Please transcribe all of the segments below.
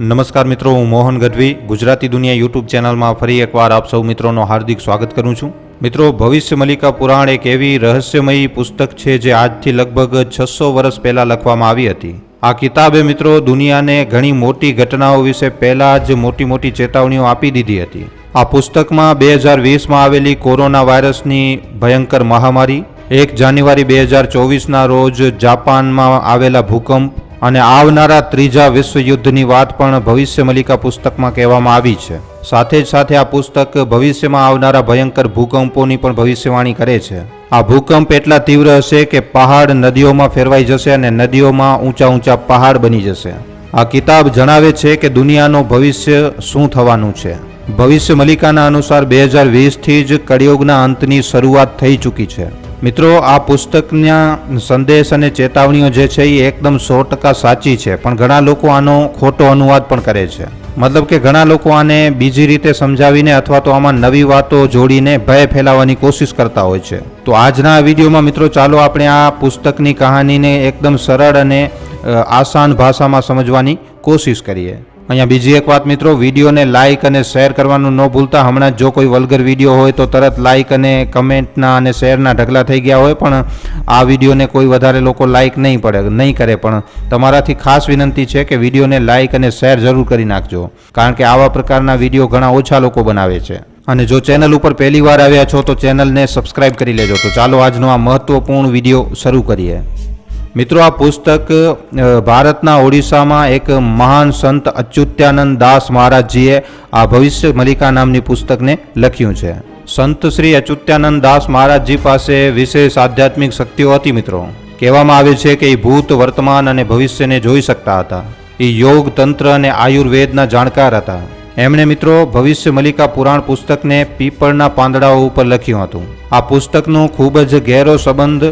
નમસ્કાર મિત્રો, હું મોહન ગઢવી. ગુજરાતી દુનિયા યુટ્યુબ ચેનલમાં ફરી એકવાર આપ સૌ મિત્રોનો હાર્દિક સ્વાગત કરું છું. મિત્રો, ભવિષ્ય મલિકા પુરાણ એક એવી રહસ્યમયી પુસ્તક છે જે આજથી લગભગ છસો વર્ષ પહેલાં લખવામાં આવી હતી. આ કિતાબે મિત્રો દુનિયાને ઘણી મોટી ઘટનાઓ વિશે પહેલાં જ મોટી મોટી ચેતવણીઓ આપી દીધી હતી. આ પુસ્તકમાં બે હજાર વીસમાં આવેલી કોરોના વાયરસની ભયંકર મહામારી, એક જાન્યુઆરી બે હજાર ચોવીસના રોજ જાપાનમાં આવેલા ભૂકંપ અને આવનારા ત્રીજા વિશ્વયુદ્ધની વાત પણ ભવિષ્ય મલિકા પુસ્તકમાં કહેવામાં આવી છે. સાથે જ સાથે આ પુસ્તક ભવિષ્યમાં આવનારા ભયંકર ભૂકંપોની પણ ભવિષ્યવાણી કરે છે. આ ભૂકંપ એટલા તીવ્ર હશે કે પહાડ નદીઓમાં ફેરવાઈ જશે અને નદીઓમાં ઊંચા ઊંચા પહાડ બની જશે. આ કિતાબ જણાવે છે કે દુનિયાનો ભવિષ્ય શું થવાનું છે. ભવિષ્ય મલિકાના અનુસાર બે હજાર વીસથી જ કળિયુગના અંતની શરૂઆત થઈ ચૂકી છે. મિત્રો, આ પુસ્તકના સંદેશ અને ચેતવણીઓ જે છે એ એકદમ સો ટકા સાચી છે, પણ ઘણા લોકો આનો ખોટો અનુવાદ પણ કરે છે. મતલબ કે ઘણા લોકો આને બીજી રીતે સમજાવીને અથવા તો આમાં નવી વાતો જોડીને ભય ફેલાવવાની કોશિશ કરતા હોય છે. તો આજના વિડીયોમાં મિત્રો, ચાલો આપણે આ પુસ્તકની કહાનીને એકદમ સરળ અને આસાન ભાષામાં સમજવાની કોશિશ કરીએ. અહીંયા બીજી એક વાત મિત્રો, વિડીયોને લાઇક અને શેર કરવાનું ન ભૂલતા. હમણાં જ કોઈ વલ્ગર વીડિયો હોય તો તરત લાઇક અને કમેન્ટના અને શેરના ઢગલા થઈ ગયા હોય, પણ આ વિડીયોને કોઈ વધારે લોકો લાઇક નહીં પડે, નહીં કરે. પણ તમારાથી ખાસ વિનંતી છે કે વિડીયોને લાઇક અને શેર જરૂર કરી નાખજો, કારણ કે આવા પ્રકારના વીડિયો ઘણા ઓછા લોકો બનાવે છે. અને જો ચેનલ ઉપર પહેલી વાર આવ્યા છો તો ચેનલને સબસ્ક્રાઇબ કરી લેજો. તો ચાલો આજનો આ મહત્વપૂર્ણ વીડિયો શરૂ કરીએ. મિત્રો, આ પુસ્તક ભારતના ઓડિશામાં એક મહાન સંત અચ્યુત્યાનંદ દાસ મહારાજજીએ આ ભવિષ્ય મલિકા નામની પુસ્તકને લખ્યું છે. સંત શ્રી અચ્યુત્યાનંદ દાસ મહારાજજી પાસે વિશેષ આધ્યાત્મિક શક્તિઓ હતી મિત્રો. કહેવામાં આવે છે કે એ ભૂત, વર્તમાન અને ભવિષ્યને જોઈ શકતા હતા. એ યોગ, તંત્ર અને આયુર્વેદના જાણકાર હતા. એમણે મિત્રો ભવિષ્ય મલિકા પુરાણ પુસ્તકને પીપળના પાંદડાઓ ઉપર લખ્યું હતું. આ પુસ્તકનો ખૂબ જ ગહેરો સંબંધ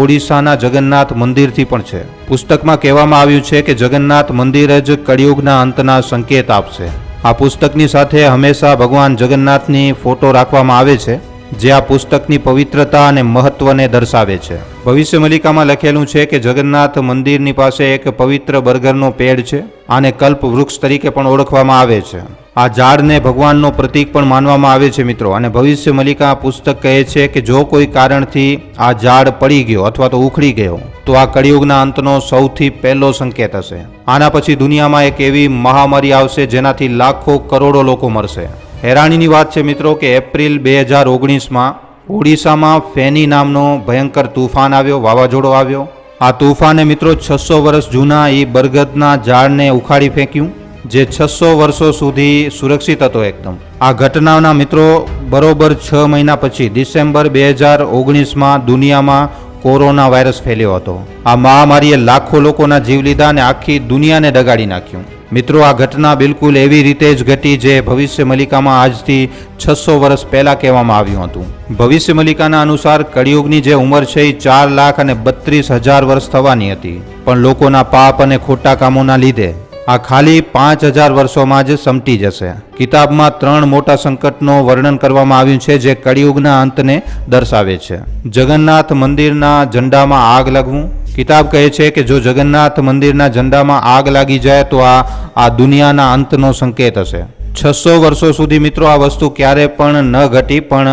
ઓડિશાના જગન્નાથ મંદિરથી પણ છે. પુસ્તકમાં કહેવામાં આવ્યું છે કે જગન્નાથ મંદિર જ કળિયુગના અંતના સંકેત આપશે. આ પુસ્તકની સાથે હંમેશા ભગવાન જગન્નાથની ફોટો રાખવામાં આવે છે, જે આ પુસ્તકની પવિત્રતા અને મહત્વને દર્શાવે છે. ભવિષ્ય મલિકામાં લખેલું છે કે જગન્નાથ મંદિરની પાસે એક પવિત્ર બર્ગરનો પેડ છે. આને કલ્પ વૃક્ષ તરીકે પણ ઓળખવામાં આવે છે. આ ઝાડને ભગવાનનો પ્રતીક પણ માનવામાં આવે છે મિત્રો. અને ભવિષ્ય મલિકા પુસ્તક કહે છે કે જો કોઈ કારણથી આ ઝાડ પડી ગયો અથવા તો ઉખડી ગયો, તો આ કળિયુગના અંતનો સૌથી પહેલો સંકેત હશે. આના પછી દુનિયામાં એક એવી મહામારી આવશે જેનાથી લાખો કરોડો લોકો મરશે. હેરાણીની વાત છે મિત્રો કે એપ્રિલ બે હજાર ઓગણીસમાં ઓડિશામાં ફેની નામનો ભયંકર તુફાન આવ્યો, વાવાઝોડો આવ્યો. આ તોફાને મિત્રો છસો વર્ષ જૂના એ બરગદના ઝાડને ઉખાડી ફેંક્યું, જે છસો વર્ષો સુધી સુરક્ષિત હતો એકદમ. આ ઘટનાના મિત્રો બરોબર છ મહિના પછી ડિસેમ્બર બે હજાર ઓગણીસમાં દુનિયામાં કોરોના વાયરસ ફેલ્યો હતો. આ મહામારીએ લાખો લોકોના જીવ લીધા અને આખી દુનિયાને ડગાડી નાખ્યું. મિત્રો, આ ઘટના બિલકુલ એવી રીતે જ ઘટી જે ભવિષ્ય મલિકામાં આજથી છસો વર્ષ પહેલાં કહેવામાં આવ્યું હતું. ભવિષ્ય મલિકાના અનુસાર કળિયુગની જે ઉંમર છે એ ચાર લાખ અને બત્રીસ હજાર વર્ષ થવાની હતી. પણ લોકોના પાપ અને ખોટા કામોના લીધે આ ખાલી પાંચ હજાર વર્ષોમાં જ સમટી જશે. કિતાબમાં ત્રણ મોટા સંકટનો વર્ણન કરવામાં આવ્યું છે, જે કળિયુગના અંતને દર્શાવે છે. જગન્નાથ મંદિરના ઝંડામાં આગ લાગવું. કિતાબ કહે છે કે જો જગન્નાથ મંદિરના ઝંડામાં આગ લાગી જાય, તો આ આ દુનિયાના અંતનો સંકેત હશે. છસો વર્ષો સુધી મિત્રો આ વસ્તુ ક્યારે પણ ન ઘટી, પણ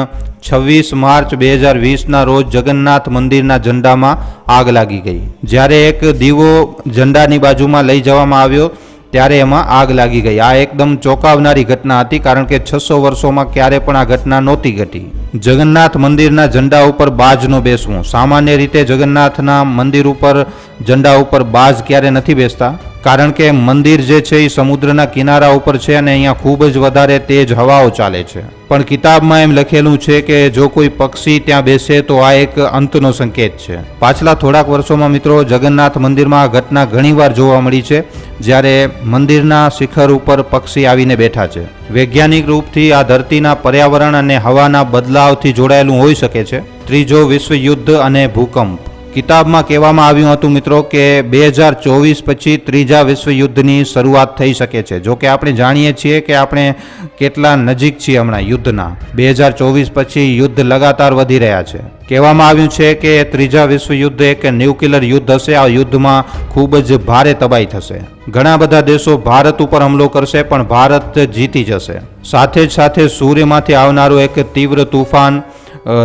છવ્વીસ માર્ચ બે હજાર વીસના રોજ જગન્નાથ મંદિરના ઝંડામાં આગ લાગી ગઈ. જ્યારે એક દીવો ઝંડાની બાજુમાં લઈ જવામાં આવ્યો, ત્યારે એમાં આગ લાગી ગઈ. આ એકદમ ચોંકાવનારી ઘટના હતી, કારણ કે છસો વર્ષોમાં ક્યારે પણ આ ઘટના નહોતી ઘટી. જગન્નાથ મંદિરના ઝંડા ઉપર બાજનો બેસવું. સામાન્ય રીતે જગન્નાથના મંદિર ઉપર ઝંડા ઉપર બાજ ક્યારે નથી બેસતા? કારણ કે મંદિર જે છે એ સમુદ્રના કિનારા ઉપર છે અને અહીંયા ખૂબ જ વધારે તેજ હવાઓ ચાલે છે. પણ કિતાબમાં એમ લખેલું છે કે જો કોઈ પક્ષી ત્યાં બેસે તો આ એક અંતનો સંકેત છે. પાછલા થોડાક વર્ષોમાં મિત્રો જગન્નાથ મંદિરમાં આ ઘટના ઘણીવાર જોવા મળી છે, જ્યારે મંદિરના શિખર ઉપર પક્ષી આવીને બેઠા છે. વૈજ્ઞાનિક રૂપથી આ ધરતીના પર્યાવરણ અને હવાના બદલાવથી જોડાયેલું હોઈ શકે છે. ત્રીજો વિશ્વ યુદ્ધ અને ભૂકંપ. કિતાબમાં કહેવામાં આવ્યું હતું, મિત્રો, કે બે હજાર ચોવીસ પછી ત્રીજા વિશ્વયુદ્ધની શરૂઆત થઈ શકે છે. જોકે આપણે જાણીએ છીએ કે આપણે કેટલા નજીક છીએ હમણાં યુદ્ધના. બે હજાર ચોવીસ પછી યુદ્ધ લગાતાર વધી રહ્યા છે. કહેવામાં આવ્યું છે કે ત્રીજા વિશ્વયુદ્ધ એક ન્યુક્લિયર યુદ્ધ હશે. આ યુદ્ધમાં ખૂબ જ ભારે તબાહી થશે. ઘણા બધા દેશો ભારત ઉપર હુમલો કરશે, પણ ભારત જીતી જશે. સાથે જ સાથે સૂર્યમાંથી આવનારું એક તીવ્ર તુફાન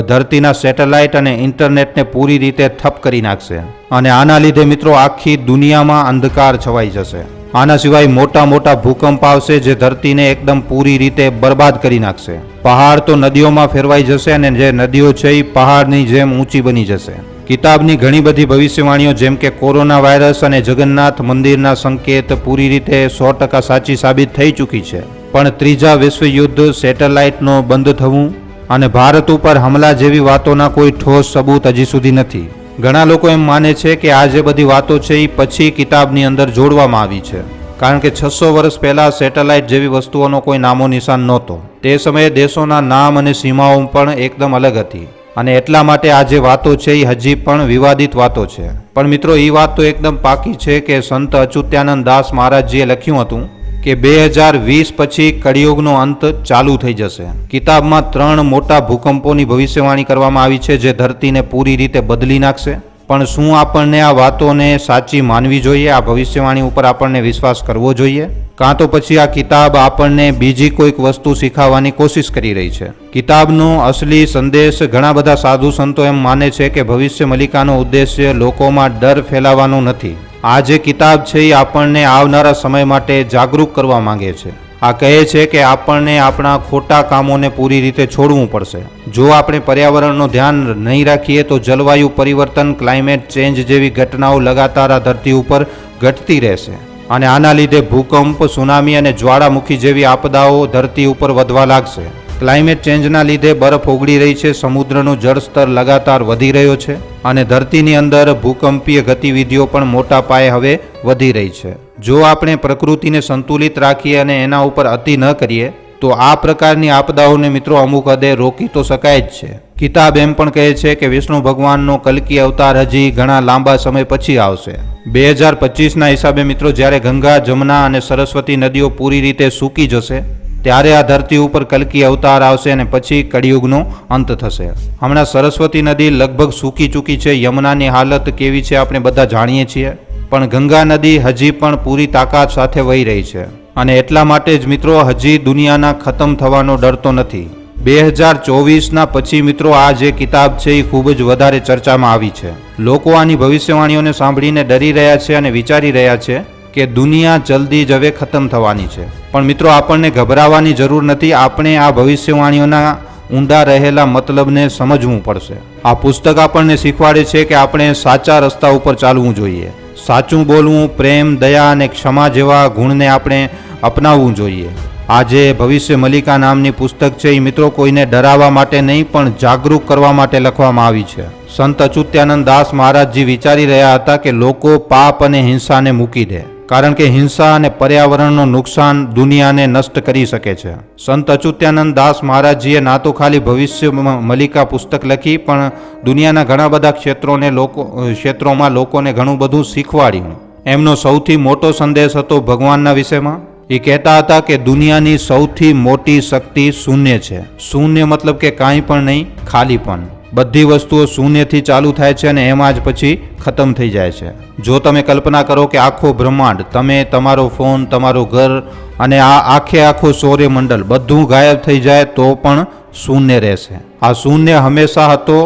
ધરતીના સેટેલાઇટ અને ઇન્ટરનેટને પૂરી રીતે થપ કરી નાખશે. અને આના લીધે મિત્રો આખી દુનિયામાં અંધકાર છવાઈ જશે. આના સિવાય મોટા મોટા ભૂકંપ આવશે જે ધરતીને એકદમ પૂરી રીતે બરબાદ કરી નાખશે. પહાડ તો નદીઓમાં ફેરવાઈ જશે અને જે નદીઓ છે એ પહાડની જેમ ઊંચી બની જશે. કિતાબની ઘણી બધી ભવિષ્યવાણીઓ જેમ કે કોરોના વાયરસ અને જગન્નાથ મંદિરના સંકેત પૂરી રીતે સો ટકા સાચી સાબિત થઈ ચૂકી છે. પણ ત્રીજા વિશ્વયુદ્ધ સેટેલાઇટનો બંધ થવું અને ભારત ઉપર હમલા જેવી વાતોના કોઈ ઠોસ સબૂત હજી સુધી નથી. ઘણા લોકો એમ માને છે કે આ જે બધી વાતો છે એ પછી કિતાબની અંદર જોડવામાં આવી છે. કારણ કે છસો વર્ષ પહેલાં સેટેલાઇટ જેવી વસ્તુઓનો કોઈ નામો નિશાન નહોતો. તે સમયે દેશોના નામ અને સીમાઓ પણ એકદમ અલગ હતી. અને એટલા માટે આ જે વાતો છે એ હજી પણ વિવાદિત વાતો છે. પણ મિત્રો એ વાત તો એકદમ પાકી છે કે સંત અચ્યુત્યાનંદ દાસ મહારાજજીએ લખ્યું હતું કે બે હજાર વીસ પછી કળિયુગનો અંત ચાલુ થઈ જશે. કિતાબમાં ત્રણ મોટા ભૂકંપોની ભવિષ્યવાણી કરવામાં આવી છે જે ધરતીને પૂરી રીતે બદલી નાખશે. પણ શું આપણને આ વાતોને સાચી માનવી જોઈએ? આ ભવિષ્યવાણી ઉપર આપણને વિશ્વાસ કરવો જોઈએ? કાં તો પછી આ કિતાબ આપણને બીજી કોઈક વસ્તુ શીખવવાની કોશિશ કરી રહી છે? કિતાબનો અસલી સંદેશ ઘણા બધા સાધુ સંતો એમ માને છે કે ભવિષ્ય મલિકાનો ઉદ્દેશ્ય લોકોમાં ડર ફેલાવવાનો નથી. આ જે કિતાબ છે એ આપણને આવનારા સમય માટે જાગૃત કરવા માંગે છે. આ કહે છે કે આપણને આપણા ખોટા કામોને પૂરી રીતે છોડવું પડશે. જો આપણે પર્યાવરણનું ધ્યાન નહીં રાખીએ તો જલવાયુ પરિવર્તન, ક્લાઇમેટ ચેન્જ જેવી ઘટનાઓ લગાતાર આ ધરતી ઉપર ઘટતી રહેશે. અને આના લીધે ભૂકંપ, સુનામી અને જ્વાળામુખી જેવી આપદાઓ ધરતી ઉપર વધવા લાગશે. ક્લાઇમેટ ચેન્જના લીધે બરફ ઓગળી રહી છે, સમુદ્રનું જળસ્તર લગાતાર વધી રહ્યો છે અને ધરતીની અંદર ભૂકંપીય ગતિવિધિઓ પણ મોટા પાયે હવે વધી રહી છે. જો આપણે પ્રકૃતિને સંતુલિત રાખીએ અને એના ઉપર અતિ ન કરીએ, તો આ પ્રકારની આપદાઓને મિત્રો અમુક હદે રોકી તો શકાય જ છે. કિતાબ એમ પણ કહે છે કે વિષ્ણુ ભગવાનનો કલ્કી અવતાર હજી ઘણા લાંબા સમય પછી આવશે. બે હજાર પચીસના હિસાબે મિત્રો, જ્યારે ગંગા, જમના અને સરસ્વતી નદીઓ પૂરી રીતે સૂકી જશે ત્યારે આ ધરતી ઉપર કલ્કી અવતાર આવશે અને પછી કળિયુગનો અંત થશે. હમણાં સરસ્વતી નદી લગભગ સૂકી ચૂકી છે. યમુનાની હાલત કેવી છે આપણે બધા જાણીએ છીએ. પણ ગંગા નદી હજી પણ પૂરી તાકાત સાથે વહી રહી છે. અને એટલા માટે જ મિત્રો હજી દુનિયાના ખતમ થવાનો ડર તો નથી. બે હજાર ચોવીસના પછી મિત્રો આ જે કિતાબ છે એ ખૂબ જ વધારે ચર્ચામાં આવી છે. લોકો આની ભવિષ્યવાણીઓને સાંભળીને ડરી રહ્યા છે અને વિચારી રહ્યા છે કે દુનિયા જલ્દી જ હવે ખતમ થવાની છે. પણ મિત્રો, આપણને ગભરાવાની જરૂર નથી. આપણે આ ભવિષ્યવાણીઓના ઊંડા રહેલા મતલબને સમજવું પડશે. આ પુસ્તક આપણને શીખવાડે છે કે આપણે સાચા રસ્તા ઉપર ચાલવું જોઈએ. સાચું બોલવું, પ્રેમ, દયા અને ક્ષમા જેવા ગુણને આપણે અપનાવવું જોઈએ. આજે ભવિષ્ય મલિકા નામની પુસ્તક છે. એ મિત્રો, કોઈને ડરાવવા માટે નહીં, પણ જાગૃત કરવા માટે લખવામાં આવી છે. સંત અચ્યુત્યાનંદ દાસ મહારાજજી વિચારી રહ્યા હતા કે લોકો પાપ અને હિંસાને મૂકી દે. કારણ કે હિંસા અને પર્યાવરણનું નુકસાન દુનિયાને નષ્ટ કરી શકે છે. સંત અચ્યુત્યાનંદ દાસ મહારાજજીએ ના તો ખાલી ભવિષ્ય મ- મલિકા પુસ્તક લખી, પણ દુનિયાના ઘણા બધા ક્ષેત્રોને લોકો, ક્ષેત્રોમાં લોકોને ઘણું બધું શીખવાડ્યું. એમનો સૌથી મોટો સંદેશ હતો ભગવાનના વિષયમાં એ કહેતા હતા કે દુનિયાની સૌથી મોટી શક્તિ શૂન્ય છે. શૂન્ય મતલબ કે કાંઈ પણ નહીં, ખાલી પણ. બધી વસ્તુઓ શૂન્યથી ચાલુ થાય છે અને એમાં જ પછી ખતમ થઈ જાય છે. જો તમે કલ્પના કરો કે આખો બ્રહ્માંડ, તમે, તમારો ફોન, તમારું ઘર અને આ આખે આખું સૌર્યમંડળ બધું ગાયબ થઈ જાય તો પણ શૂન્ય રહેશે. આ શૂન્ય હંમેશા હતો,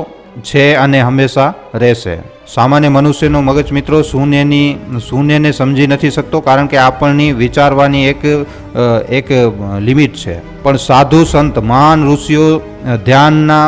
છે અને હંમેશા રહેશે. સામાન્ય મનુષ્યનો મગજ મિત્રો શૂન્યની, શૂન્યને સમજી નથી શકતો કારણ કે આપણની વિચારવાની એક એક લિમિટ છે. પણ સાધુ સંત, મહાન ઋષિઓ ધ્યાનના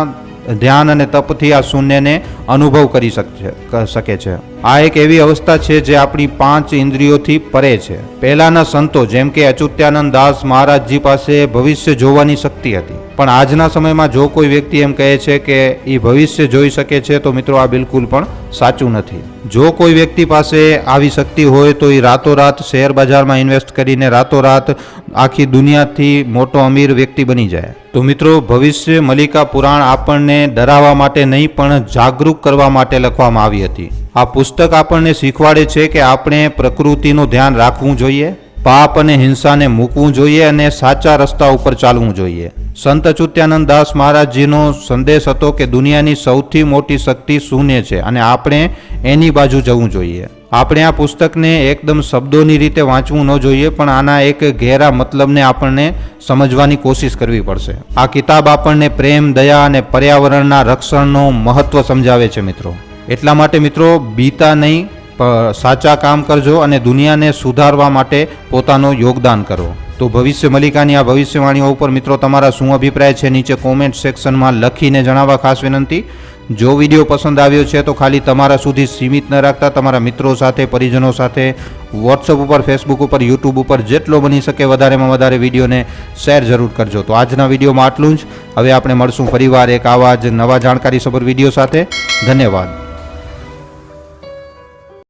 ધ્યાન અને તપથી આ શૂન્યને અનુભવ કરી શકે, છે આ એક એવી અવસ્થા છે જે આપણી પાંચ ઇન્દ્રિયોથી પરે છે. પહેલાના સંતો, જેમ કે અચ્યુત્યાનંદ દાસ મહારાજજી પાસે ભવિષ્ય જોવાની શક્તિ હતી. પણ આજના સમયમાં જો કોઈ વ્યક્તિ એમ કહે છે કે એ ભવિષ્ય જોઈ શકે છે, તો મિત્રો આ બિલકુલ પણ સાચું નથી. જો કોઈ વ્યક્તિ પાસે આવી શક્તિ હોય, તો એ રાતોરાત શેર બજારમાં ઇન્વેસ્ટ કરીને રાતોરાત આખી દુનિયાથી મોટો અમીર વ્યક્તિ બની જાય. તો મિત્રો, ભવિષ્ય મલિકા પુરાણ આપણને ડરાવવા માટે નહીં, પણ જાગૃત કરવા માટે લખવામાં આવી હતી. આ પુસ્તક આપણને શીખવાડે છે કે આપણે પ્રકૃતિનું ધ્યાન રાખવું જોઈએ, પાપ અને હિંસાને મૂકવું જોઈએ અને સાચા રસ્તા ઉપર ચાલવું જોઈએ. સંત અચ્યુત્યાનંદ દાસ મહારાજજીનો સંદેશ હતો કે દુનિયાની સૌથી મોટી શક્તિ શૂન્ય છે અને આપણે એની બાજુ જવું જોઈએ. આપણે આ પુસ્તકને એકદમ શબ્દોની રીતે વાંચવું ન જોઈએ, પણ આના એક ઘેરા મતલબને આપણને સમજવાની કોશિશ કરવી પડશે. આ કિતાબ આપણને પ્રેમ, દયા અને પર્યાવરણના રક્ષણનો મહત્વ સમજાવે છે મિત્રો. એટલા માટે મિત્રો, બીતા નહીં સાચા કામ કરજો અને દુનિયાને સુધારવા માટે પોતાનું યોગદાન કરો. તો ભવિષ્ય મલિકાની આ ભવિષ્યવાણીઓ ઉપર મિત્રો તમારા શું અભિપ્રાય છે નીચે કોમેન્ટ સેક્શનમાં લખીને જણાવવા ખાસ વિનંતી. જો વીડિયો પસંદ આવ્યો છે તો ખાલી તમારા સુધી સીમિત ન રાખતા, તમારા મિત્રો સાથે, પરિજનો સાથે વોટ્સઅપ ઉપર ફેસબુક ઉપર યુટ્યુબ ઉપર જેટલો બની શકે વધારેમાં વધારે વિડીયોને શેર જરૂર કરજો. તો આજના વિડીયોમાં આટલું જ. હવે આપણે મળશું ફરીવાર એક આવા જ નવા જાણકારીસભર વીડિયો સાથે. ધન્યવાદ.